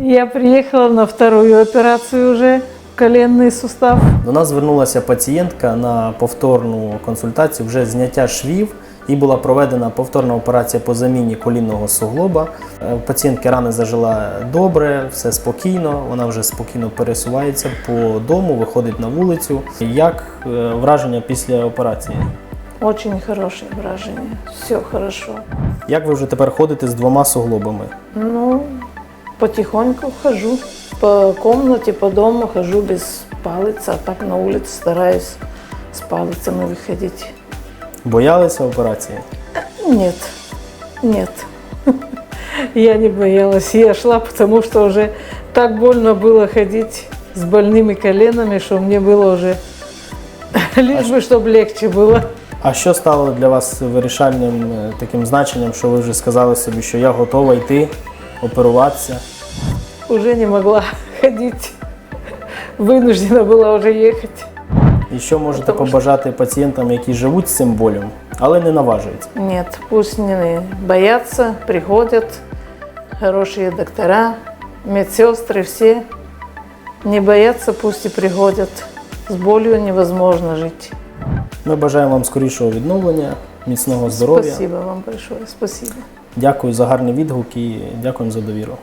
Я приехала на вторую операцию уже, коленный сустав. До нас звернулася пацієнтка на повторну консультацію вже зняття швів. І була проведена повторна операція по заміні колінного суглоба. Е, У пацієнтки рана зажила добре, все спокійно. Вона вже спокійно пересувається по дому, виходить на вулицю. Як е, враження після операції? Очень хорошее выражение. Все хорошо. Як ви вже тепер ходите з двома суглобами? Ну, потихоньку хожу. По комнате, по дому хожу без палицы, а так на улице стараюсь с палицами выходить. Боялися операції? Нет, нет. Я не боялась. Я шла, потому что уже так больно было ходить с больными коленами, что мне было уже лишь бы, чтобы легче было. А що стало для вас вирішальним е, таким значенням, що ви вже сказали собі, що я готова йти оперуватися? Уже не могла ходить. Вынуждена была уже ехать. І що можете Тому що- побажати пацієнтам, які живуть з цим болем, але не наважуються? Нет, пусть не боятся, приходят хорошие доктора, медсестры, все. Не боятся, пусть и приходят. С болью невозможно жить. Ми бажаємо вам скорішого відновлення, міцного здоров'я. Спасибо вам большое, спасибо. Дякую за гарний відгук і дякуємо за довіру.